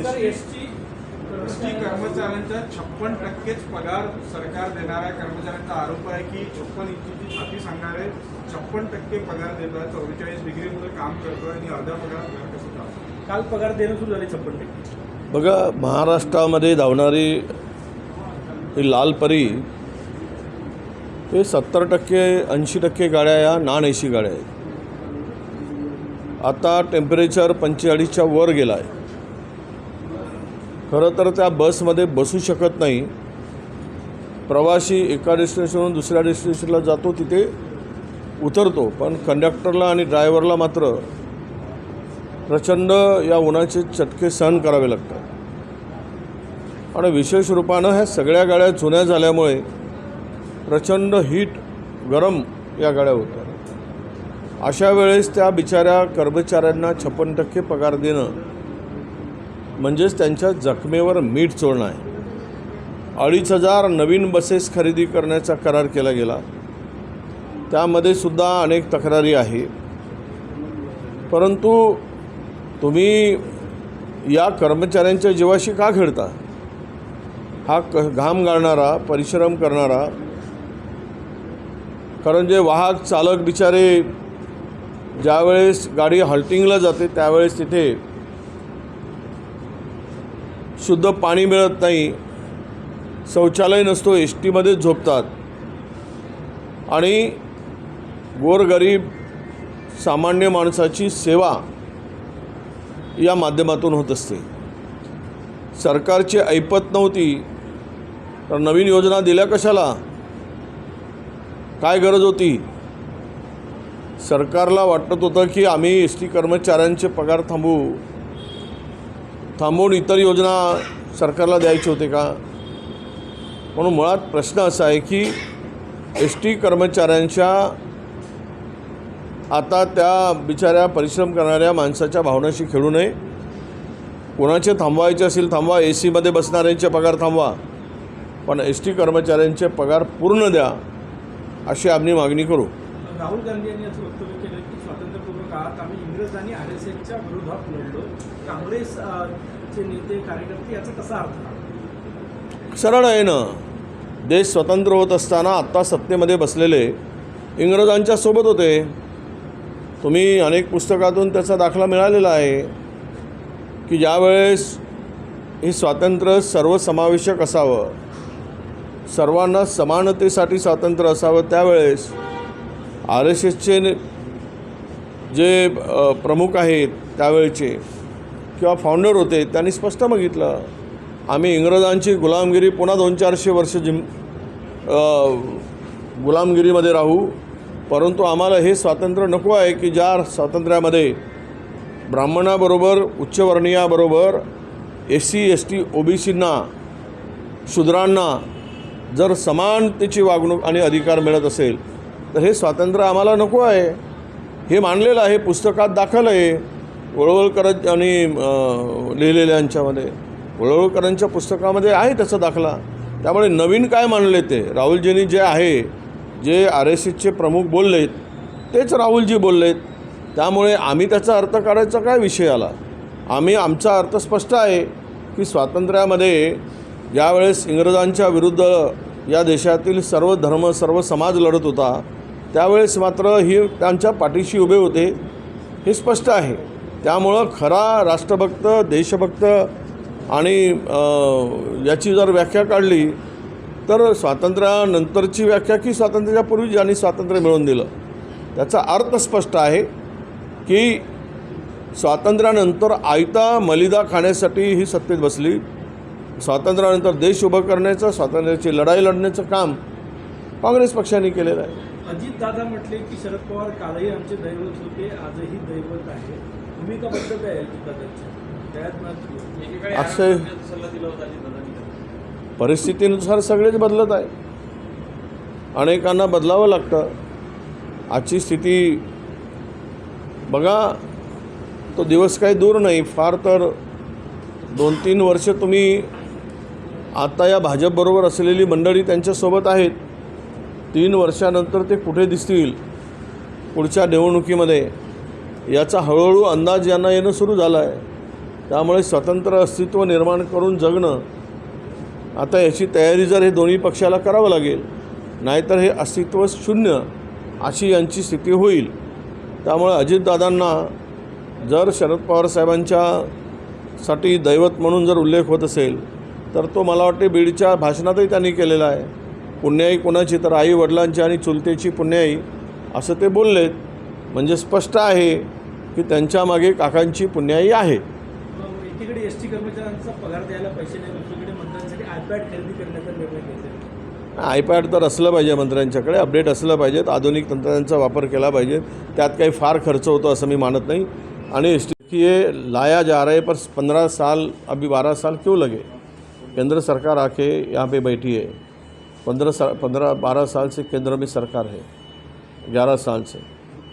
S T कर्मचाऱ्यांचा छप्पन टक्केच पगार सरकार देणाऱ्या कर्मचाऱ्यांचा आरोप आहे की छप्पन इंचीची छाती सांगणारे छप्पन टक्के पगार देतोय चौवेचाळीस डिग्रीमध्ये काम करतोय आणि अर्धा पगार पगार कसं काल पगार देणं सुरू झाले छप्पन टक्के. बघा महाराष्ट्रामध्ये धावणारी ही लाल परी हे सत्तर टक्के ऐंशी टक्के गाड्या या नॉन ए सी गाड्या आहेत. आता टेम्परेचर पंचेचाळीसच्या वर गेला आहे खरं तर त्या बसमध्ये बसू शकत नाही. प्रवासी एका डेस्टिनेशनवरून दुसऱ्या डेस्टिनेशनला जातो तिथे उतरतो. पण कंडक्टरला आणि ड्रायव्हरला मात्र प्रचंड या उन्हाचे चटके सहन करावे लागतात. आणि विशेष रूपानं ह्या सगळ्या गाड्या जुन्या झाल्यामुळे प्रचंड हीट गरम या गाड्या होतात. अशा वेळेस त्या बिचाऱ्या कर्मचाऱ्यांना छप्पन टक्के पगार देणं म्हणजेच त्यांच्या जखमेवर मीठ चोळणं आहे. अडीच हजार नवीन बसेस खरेदी करण्याचा करार केला गेला. त्यामध्ये सुद्धा अनेक तक्रारी आहे. परंतु तुम्ही या कर्मचाऱ्यांच्या जीवाशी का खेळता? हा क घाम गाळणारा परिश्रम करणारा कारण जे वाहक चालक बिचारे ज्यावेळेस गाडी हॉल्टिंगला जाते त्यावेळेस तिथे शुद्ध पाणी मिळत नाही. शौचालय नसतो एस टीमध्येच झोपतात. आणि गोरगरीब सामान्य माणसाची सेवा या माध्यमातून होत असते. सरकारची ऐपत नव्हती. तर नवीन योजना दिल्या कशाला? काय गरज होती? सरकारला वाटत होतं की आम्ही एस टी कर्मचाऱ्यांचे पगार थांबवू. थांबवून इतर योजना सरकारला द्यायचे होते का? म्हणून मुळात प्रश्न असा आहे की एस टी कर्मचाऱ्यांच्या आता त्या बिचाऱ्या परिश्रम करणाऱ्या माणसाच्या भावनाशी खेळू नये. कोणाचे थांबवायचे असेल थांबवा ए सीमध्ये बसणाऱ्यांचे पगार थांबवा पण एस टी कर्मचाऱ्यांचे पगार पूर्ण द्या अशी आम्ही मागणी करू. राहुल गांधी यांनी असं वक्तव्य केलं की स्वातंत्र्यपूर्व काळात आम्ही इंग्रज आणि आर एस एसच्या विरोधात लढलो. काँग्रेस अ, नेते कार्यकर्ते याचा कसा अर्थ? सरळ आहे ना. देश स्वतंत्र होत असताना आत्ता सत्तेमध्ये बसलेले इंग्रजांच्या सोबत होते. तुम्ही अनेक पुस्तकातून त्याचा दाखला मिळालेला आहे की ज्यावेळेस हे स्वातंत्र्य सर्वसमावेशक असावं सर्वांना समानतेसाठी स्वातंत्र्य असावं त्यावेळेस आर एस एसचे जे प्रमुख आहेत त्यावेळचे किंवा फाउंडर होते त्यांनी स्पष्ट बघितलं आम्ही इंग्रजांची गुलामगिरी पुन्हा दोन चारशे वर्ष जिम गुलामगिरीमध्ये राहू परंतु आम्हाला हे स्वातंत्र्य नको आहे की ज्या स्वातंत्र्यामध्ये ब्राह्मणाबरोबर उच्चवर्णीयाबरोबर S C S T O B सींना शूद्रांना जर समानतेची वागणूक आणि अधिकार मिळत असेल तर हे स्वातंत्र्य आम्हाला नको आहे. हे मानलेलं आहे पुस्तकात दाखल आहे वळवळकर आणि लिहिलेल्यांच्यामध्ये. वळवळकरांच्या पुस्तकामध्ये आहे त्याचा दाखला. त्यामुळे नवीन काय मानले ते? राहुलजींनी जे आहे जे आर एस एसचे प्रमुख बोललेत तेच राहुलजी बोललेत. त्यामुळे आम्ही त्याचा अर्थ काढायचा काय विषय आला? आम्ही आमचा अर्थ स्पष्ट आहे की स्वातंत्र्यामध्ये ज्यावेळेस इंग्रजांच्या विरुद्ध या देशातील सर्व धर्म सर्व समाज लढत होता त्यावेळेस मात्र ही त्यांच्या पाठीशी उभे होते हे स्पष्ट आहे. त्यामुळं खरा राष्ट्रभक्त देशभक्त आणि याची जर व्याख्या काढली तर स्वातंत्र्यानंतरची व्याख्या की स्वातंत्र्याच्या पूर्वी ज्यांनी स्वातंत्र्य मिळवून दिलं? त्याचा अर्थ स्पष्ट आहे की स्वातंत्र्यानंतर आयता मलिदा खाण्यासाठी ही सत्तेत बसली. स्वातंत्र्यानंतर देश उभं करण्याचं स्वातंत्र्याची लढाई लढण्याचं काम काँग्रेस पक्षाने केलेलं आहे. अजितदादा म्हटले की शरद पवार कालही आमचे दैवत होते आजही दैवत आहे भूमिका आहे त्यात मात्र अक्षय परिस्थितीनुसार सगळेच बदलत आहे. अनेकांना बदलावं लागतं. आजची स्थिती बघा तो दिवस काही दूर नाही. फार तर दोन तीन वर्ष तुम्ही आता या भाजपबरोबर असलेली मंडळी त्यांच्यासोबत आहेत. तीन वर्षानंतर ते कुठे दिसतील? पुढच्या निवडणुकीमध्ये याचा हळूहळू अंदाज यांना येणं सुरू झालं आहे त्यामुळे स्वतंत्र अस्तित्व निर्माण करून जगणं आता याची तयारी जर हे दोन्ही पक्षाला करावं लागेल नाहीतर हे अस्तित्व शून्य अशी यांची स्थिती होईल. त्यामुळे अजितदादांना जर शरद पवार साहेबांच्या साठी दैवत म्हणून जर उल्लेख होत असेल तर तो मला वाटते बीडच्या भाषणातही त्यांनी केलेला आहे. पुण्याई कोणाची तर आई वडिलांची आणि चुलतेची पुण्याई असं ते बोललेत. म्हणजे स्पष्ट आहे की त्यांच्या मागे काकांची पुण्याई आहे. एकीकडे एस टी कर्मचाऱ्यांचा पगार द्यायला पैसे नाही दुसरीकडे मंत्र्यांसाठी आयपॅड खरेदी करण्याचा निर्णय घेतला. आयपॅड तर असलं पाहिजे मंत्र्यांच्याकडे अपडेट असलं पाहिजेत आधुनिक तंत्रज्ञानाचा वापर केला पाहिजे त्यात काही फार खर्च होतो असं मी मानत नहीं. आणि एस टी की ये लाया जा रहा है पर पंद्रह साल अभी बारह साल क्यों लगे? केंद्र सरकार आके यहाँ पे बैठी है। पंद्रह साल पंद्रह बारह साल से केंद्र में सरकार है ग्यारह साल से।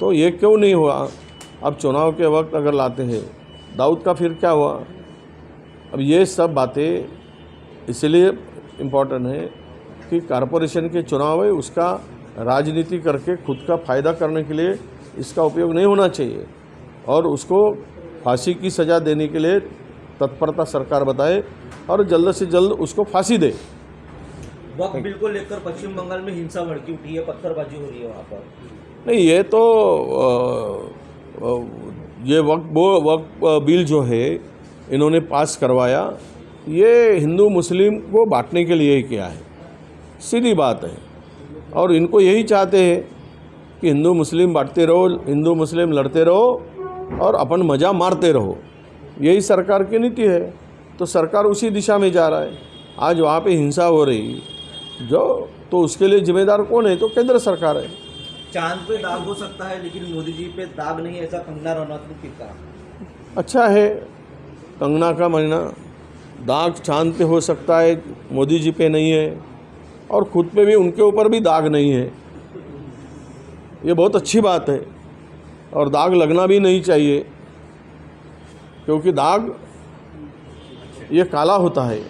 तो ये क्यों नहीं हुआ? अब चुनाव के वक्त अगर लाते हैं दाऊद का फिर क्या हुआ? अब ये सब बातें इसलिए इम्पोर्टेंट है कि कारपोरेशन के चुनाव है उसका राजनीति करके खुद का फ़ायदा करने के लिए इसका उपयोग नहीं होना चाहिए। और उसको फांसी की सज़ा देने के लिए तत्परता सरकार बताए और जल्द से जल्द उसको फांसी दे। वक्त बिल को लेकर पश्चिम बंगाल में हिंसा भड़की उठी है पत्थरबाजी हो रही है वहाँ पर। नहीं ये तो अ, ये वक्त, वो वक्त बिल जो है, इन्होंने पास करवाया। ये हिंदू, मुस्लिम को बांटने के लिए ही किया है। सीधी बात है। और इनको यही चाहते हैं कि हिंदू, मुस्लिम बांटते रहो, हिंदू, मुस्लिम लड़ते रहो और अपन मज़ा मारते रहो। यही सरकार की नीति है। तो सरकार उसी दिशा में जा रहा है। आज वहाँ पे हिंसा हो रही। जो तो उसके लिए जिम्मेदार कौन है? तो केंद्र सरकार है। चाँद पे दाग हो सकता है, लेकिन मोदी जी पे दाग नहीं ऐसा कंगना रनौत ने कहा अच्छा है, कंगना का महीना दाग चाँद पे हो सकता है, मोदी जी पे नहीं है, और खुद पे भी उनके ऊपर भी दाग नहीं है। ये बहुत अच्छी बात है, और दाग लगना भी नहीं चाहिए, क्योंकि दाग, ये काला होता है,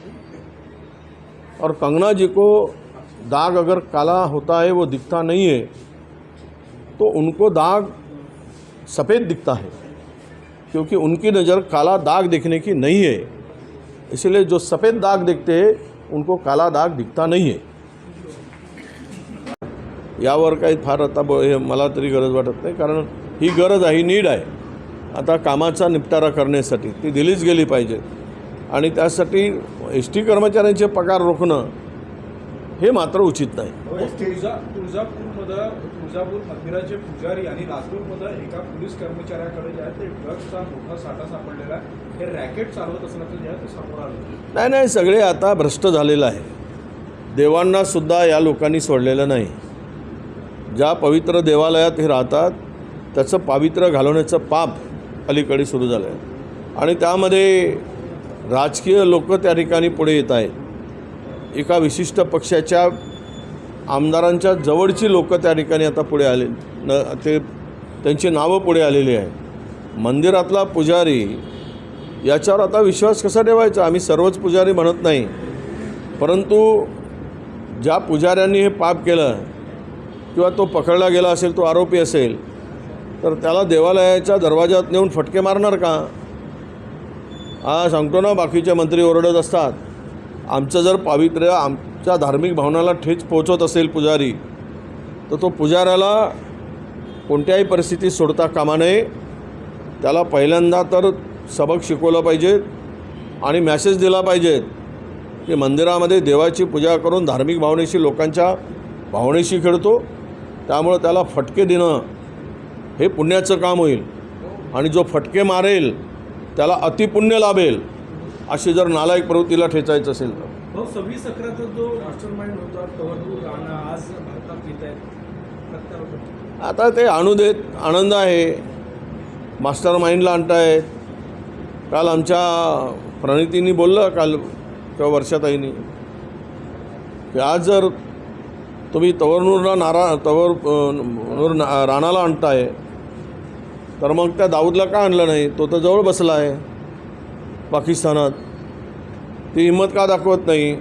और कंगना जी को दाग अगर काला होता है, वो दिखता नहीं है। तो उनको दाग सफ़ेद दिखता है क्योंकि उनकी नज़र काला दाग देखने की नहीं है। इसलिए जो सफ़ेद दाग देखते हैं उनको काला दाग दिखता नहीं है। यावर काही फार आता ब हे मला तरी गरज वाटत नाही कारण ही गरज आहे ही नीड आहे. आता कामाचा निपटारा करण्यासाठी ती दिलीच गेली पाहिजे. आणि त्यासाठी एस टी कर्मचाऱ्यांचे पगार रोखणं हे मात्र उचित नाही. मध्ये तुळजापूर मंदिराचे पुजारी आणि लातूरमध्ये एका पोलीस कर्मचाऱ्याकडे जे आहे ते ड्रग्सचा मोठा साठा सापडलेला आहे. हे रॅकेट चालवत असल्याचं जे आहे ते समोर आलं नाही नाही सगळे आता भ्रष्ट झालेलं आहे देवांना सुद्धा या लोकांनी सोडलेलं नाही. ज्या पवित्र देवालयात हे राहतात त्याचं पावित्र्य घालवण्याचं पाप अलीकडे सुरू झालं आहे. आणि त्यामध्ये राजकीय लोक त्या ठिकाणी पुढे येत आहेत. एका विशिष्ट पक्षाच्या आमदारांच्या जवळची लोक त्या ठिकाणी आता पुढे आले न ते त्यांची नावं पुढे आलेली आहे मंदिरातला पुजारी याच्यावर आता विश्वास कसा ठेवायचा? आम्ही सर्वच पुजारी म्हणत नाही. परंतु ज्या पुजाऱ्यांनी हे पाप केलं किंवा तो पकडला गेला असेल तो आरोपी असेल तर त्याला देवालयाच्या दरवाजात नेऊन फटके मारणार का? हा सांगतो ना बाकीचे मंत्री ओरडत असतात. आमचं जर पावित्र्य आम च्या धार्मिक भावनाला ठेच पोहोचत असेल पुजारी तर तो पुजाऱ्याला कोणत्याही परिस्थितीत सोडता कामा नये. त्याला पहिल्यांदा तर सबक शिकवलं पाहिजे आणि मॅसेज दिला पाहिजे की मंदिरामध्ये देवाची पूजा करून धार्मिक भावनेशी लोकांच्या भावनेशी खेळतो. त्यामुळं त्याला फटके देणं हे पुण्याचं काम होईल. आणि जो फटके मारेल त्याला अतिपुण्य लाभेल अशी जर नालायक प्रवृत्तीला ठेचायचं असेल तर. मग सव्वीस अकराचा जो मास्टर माइंड होता तवरपूर राणा आज भारतात येत आहेत. आता ते आणू देत आनंद आहे. मास्टर माइंडला आणतायत काल आमच्या प्रणितींनी बोललं काल किंवा वर्षाताईंनी की आज जर तुम्ही तवरनूरला नारा तवर नूर ना राणाला आणताय तर मग त्या दाऊदला का आणलं नाही? तो तर जवळ बसला आहे पाकिस्तानात. ती हिंमत का दाखवत नाही?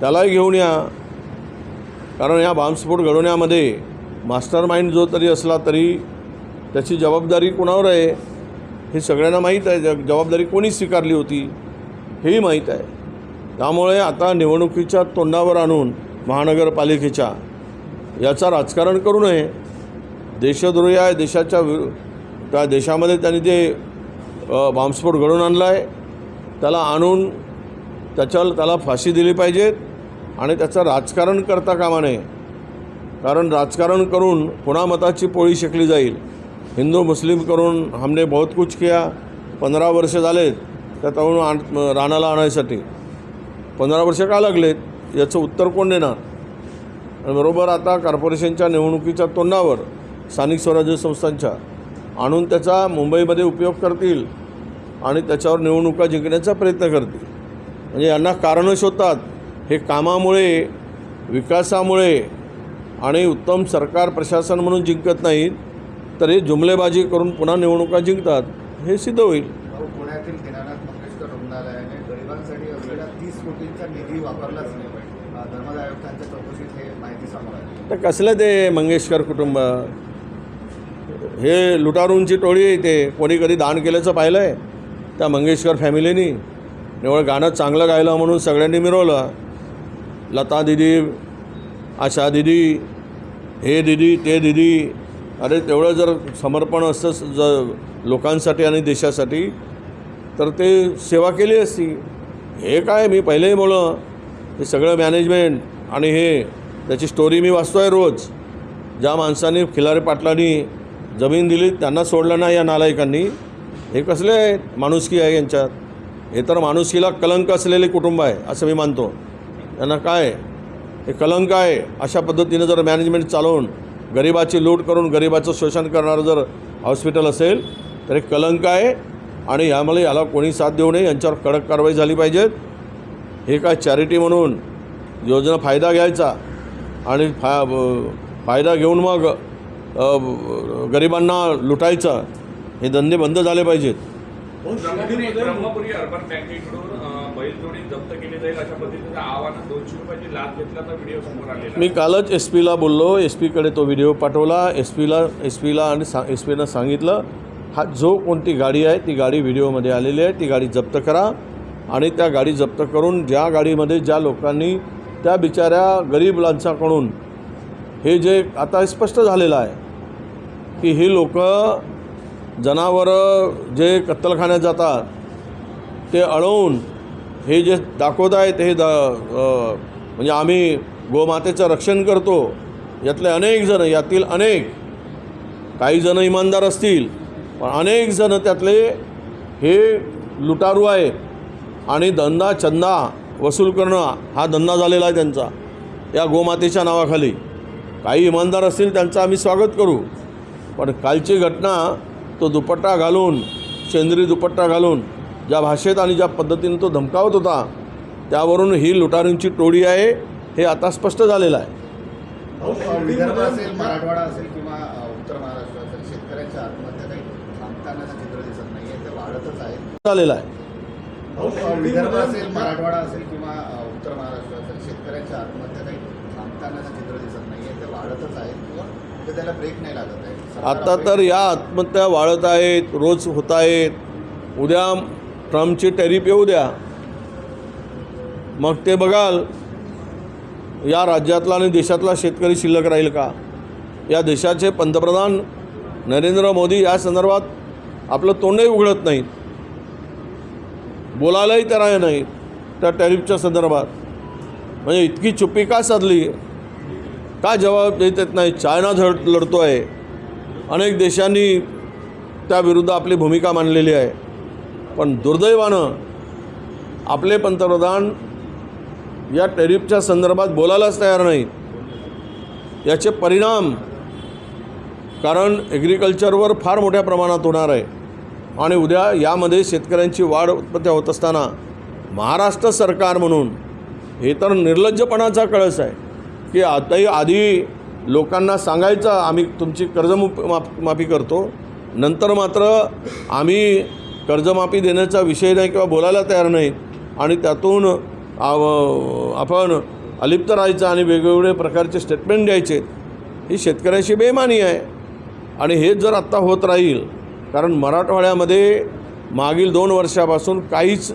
त्यालाही घेऊन या. कारण या बॉम्बस्फोट घडवण्यामध्ये मास्टर माइंड जो तरी असला तरी त्याची जबाबदारी कुणावर आहे? हे सगळ्यांना माहीत आहे. ज- जबाबदारी कोणी स्वीकारली होती? हेही माहीत आहे. त्यामुळे आता निवडणुकीच्या तोंडावर आणून महानगरपालिकेच्या याचा राजकारण करू नये. देशद्रोही आहे. देशाच्या विरु त्या देशामध्ये त्यांनी ते बॉम्बस्फोट घडवून आणला आहे त्याला आणून त्याच्या त्याला फाशी दिली पाहिजेत आणि त्याचं राजकारण करता कामा नये. कारण राजकारण करून पुन्हा मताची पोळी शेकली जाईल. हिंदू मुस्लिम करून हमने बहुत कुछ किया. पंधरा वर्ष झालेत त्या तरुण आण रानाला आणायसाठी. पंधरा वर्ष का लागलेत? याचं उत्तर कोण देणार? आणि बरोबर आता कॉर्पोरेशनच्या निवडणुकीच्या तोंडावर स्थानिक स्वराज्य संस्थांच्या आणून त्याचा मुंबईमध्ये उपयोग करतील. आणि त्याच्यावर निवडणुका जिंकण्याचा प्रयत्न करतील म्हणजे यांना कारणं शोधतात. हे कामामुळे विकासामुळे आणि उत्तम सरकार प्रशासन म्हणून जिंकत नाहीत तर हे जुमलेबाजी करून पुन्हा निवडणुका जिंकतात हे सिद्ध होईल. अहो, पुण्यातील दीनानाथ मंगेशकर रुग्णालयाने गरिबांसाठी असलेला तीस कोटींचा निधी वापरलाच नाही अ, धर्मादाय आयुक्तांच्या चौकशीत हे माहिती समोर आली. तर कसलं ते मंगेशकर कुटुंब? हे लुटारूंची टोळी आहे ते कोणी कधी दान केल्याचं पाहिलं आहे त्या मंगेशकर फॅमिलीनी. निवळ गाणं चांगलं गायलं म्हणून सगळ्यांनी मिरवलं. लता दिदी आशा दिदी हे दिदी ते दिदी. अरे तेवढं जर समर्पण असतं ज लोकांसाठी आणि देशासाठी तर ते सेवा केली असती. हे काय मी पहिलेही बोललं. हे सगळं मॅनेजमेंट आणि हे त्याची स्टोरी मी वाचतो आहे रोज. ज्या माणसांनी खिलारी पाटलांनी जमीन दिली त्यांना सोडलं नाही या नालायकांनी. हे कसले आहेत माणुसकी आहे यांच्यात? हे तर माणुसकीला कलंक असलेले कुटुंब आहे असं मी मानतो. त्यांना काय? हे कलंक आहे. अशा पद्धतीनं जर मॅनेजमेंट चालवून गरिबाची लूट करून गरिबाचं शोषण करणारं जर हॉस्पिटल असेल तर हे कलंक आहे आणि यामुळे याला कोणी साथ देऊ नये यांच्यावर कडक कारवाई झाली पाहिजेत हे काय चॅरिटी म्हणून योजना फायदा घ्यायचा आणि फा फायदा घेऊन मग गरिबांना लुटायचं? हे धंदे बंद झाले पाहिजेत. ब्रह्मपुरी ब्रह्मपुरी अर्बन बँकेकडून अं, बैलजोडी जप्त केली जाईल अशा पद्धतीचं आव्हानं दोनशे रुपयाची लाच घेतल्याचा व्हिडिओ समोर आलेला मी कालच एस पीला बोललो एस पीकडे तो व्हिडिओ पाठवला एस पीला एस पीला आणि सा एस पीनं सांगितलं हा जो कोणती गाडी आहे ती गाडी व्हिडिओमध्ये आलेली आहे ती गाडी जप्त करा. आणि त्या गाडी जप्त करून ज्या गाडीमध्ये ज्या लोकांनी त्या बिचाऱ्या गरीब लांचाकडून हे जे आता स्पष्ट झालेलं आहे की ही लोक जनावरं जे कत्तलखान्यात जातात ते अडवून हे जे दाखवत आहेत हे दा म्हणजे आम्ही गोमातेचं रक्षण करतो. यातले अनेक जण यातील अनेक काही जण इमानदार असतील पण अनेक जण त्यातले हे लुटारू आहेत. आणि धंदा छंदा वसूल करणं हा धंदा झालेला आहे त्यांचा या गोमातेच्या नावाखाली. काही इमानदार असतील त्यांचं आम्ही स्वागत करू. पण कालची घटना तो दुपट्टा घालून सेंद्री दुपट्टा घालून ज्या भाषेत आणि ज्या पद्धतीने तो धमकावत होता त्यावरून ही लुटारूंची टोळी आहे हे आता स्पष्ट झालेलं आहे. अहो, विदर्भ असेल मराठवाडा असेल किंवा अ, उत्तर महाराष्ट्र असेल शेतकऱ्यांच्या आत्महत्या काही थांबतानाचं चित्र दिसत नाहीये ते वाढतच आहेत झालेलं आहे. अहो, विदर्भ असेल मराठवाडा असेल किंवा अ, उत्तर महाराष्ट्र असेल शेतकऱ्यांच्या आत्महत्या काही थांबतानाचं चित्र दिसत नाहीये ते वाढतच आहेत किंवा त्याला ब्रेक नाही लागत आहे. आता तर या आत्महत्या वाढत आहेत रोज होत आहेत. उद्या ट्रम्पची टॅरिफ येऊ द्या. मग ते बघाल या राज्यातला आणि देशातला शेतकरी शिल्लक राहील का? या देशाचे पंतप्रधान नरेंद्र मोदी या संदर्भात आपलं तोंडही उघडत नाहीत. बोलायलाही तयार नाहीत त्या टॅरिफच्या संदर्भात. म्हणजे इतकी चुप्पी का साधली? का जबाब देत येत नाही? चायना झड लढतो आहे अनेक देशांनी त्याविरुद्ध आपली भूमिका मांडलेली आहे. पण दुर्दैवानं आपले पंतप्रधान या टॅरिफच्या संदर्भात बोलायलाच तयार नाही याचे परिणाम कारण ॲग्रिकल्चरवर फार मोठ्या प्रमाणात होणार आहे. आणि उद्या यामध्ये शेतकऱ्यांची वाढ उत्पत्ती होत असताना महाराष्ट्र सरकार म्हणून हे तर निर्लज्जपणाचा कळस आहे. की आताही आधी लोकांना सांगायचं आम्ही तुमची कर्जमुप माफ माफी करतो. नंतर मात्र आम्ही कर्जमाफी देण्याचा विषय नाही किंवा बोलायला तयार नाही. आणि त्यातून आपण अलिप्त राहायचं आणि वेगवेगळे प्रकारचे स्टेटमेंट द्यायचे ही शेतकऱ्याशी बेमानी आहे. आणि हेच जर आत्ता होत राहील कारण मराठवाड्यामध्ये मागील दोन वर्षापासून काहीच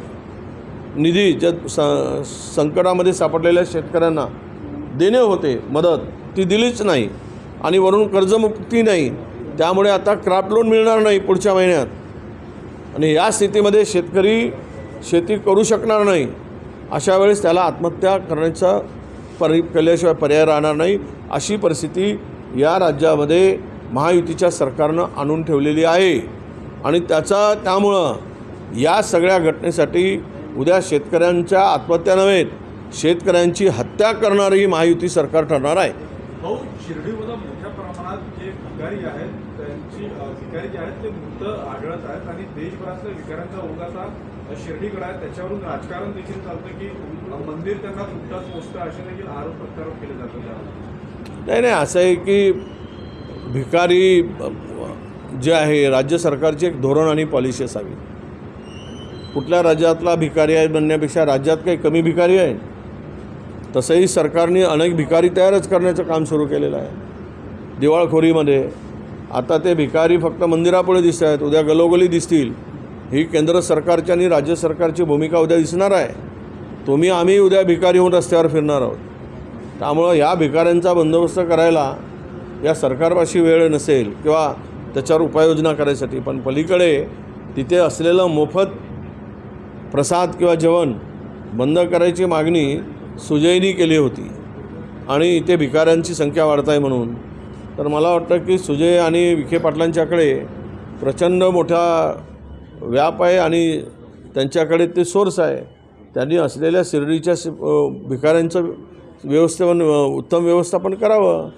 निधी ज्या स संकटामध्ये सापडलेल्या शेतकऱ्यांना देणे होते मदत. ती दिलीच नाही. आणि वरून कर्जमुक्ती नाही. त्यामुळे आता क्राफ्ट लोन मिळणार नाही पुढच्या महिन्यात. आणि या स्थितीमध्ये शेतकरी शेती करू शकणार नाही. अशा वेळेस त्याला आत्महत्या करण्याचा परि केल्याशिवाय पर्याय राहणार नाही अशी परिस्थिती या राज्यामध्ये महायुतीच्या सरकारनं आणून ठेवलेली आहे. आणि त्याचा त्यामुळं या सगळ्या घटनेसाठी उद्या शेतकऱ्यांच्या आत्महत्या नव्हेत शेतकऱ्यांची हत्या करणारं ही महायुती सरकार ठरणार आहे. भाऊ शिर्डीमध्ये मोठ्या प्रमाणात जे भिकारी आहेत त्यांची अ, भिकारी जे आहेत ते मृत आढळत आहेत आणि देशभरातल्या भिकाऱ्यांचा ओघ असा अ, शिर्डीकडे आहे. त्याच्यावरून राजकारण देखील चालतं की अ, मंदिर त्यांना तुटताच पोचतं असे देखील आरोप प्रत्यारोप केले जातात. त्यावर. नाही नाही असं आहे की भिकारी जे आहे राज्य सरकारची एक धोरण आणि पॉलिसी असावी. कुठल्या राज्यातला भिकारी आहे म्हणण्यापेक्षा राज्यात काही कमी भिकारी आहे तसंही सरकारने अनेक भिकारी तयारच करण्याचं काम सुरू केलेलं आहे. दिवाळखोरीमध्ये आता ते भिकारी फक्त मंदिरापुढे दिसत आहेत. उद्या गलोगली दिसतील. ही केंद्र सरकारची आणि राज्य सरकारची भूमिका उद्या दिसणार आहे. तुम्ही आम्ही उद्या भिकारी होऊन रस्त्यावर फिरणार आहोत. त्यामुळं या भिकाऱ्यांचा बंदोबस्त करायला या सरकारपाशी वेळ नसेल किंवा त्याच्यावर उपाययोजना करायसाठी. पण पलीकडे तिथे असलेलं मोफत प्रसाद किंवा जेवण बंद करायची मागणी सुजयनी केली होती. आणि इथे भिकाऱ्यांची संख्या वाढत आहे म्हणून. तर मला वाटतं की सुजय आणि विखे पाटलांच्याकडे प्रचंड मोठा व्याप आहे आणि त्यांच्याकडे ते सोर्स आहे. त्यांनी असलेल्या शिर्डीच्या भिकाऱ्यांचं व्यवस्थापन उत्तम व्यवस्थापन करावं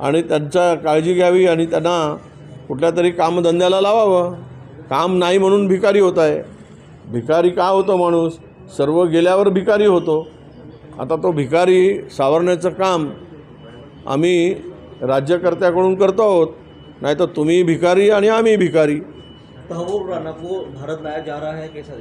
आणि त्यांचा काळजी घ्यावी आणि त्यांना कुठल्या तरी कामधंद्याला लावावं. काम नाही म्हणून भिकारी होत आहे. भिकारी का होतो माणूस? सर्व गेल्यावर भिकारी होतो. आता तो भिकारी सावरण्याचं काम आम्ही राज्यकर्त्याकडून करतो आहोत. नाही तर तुम्ही भिकारी आणि आम्ही भिकारी. तहवुर राणा को भारत लाया जा रहा है कैसा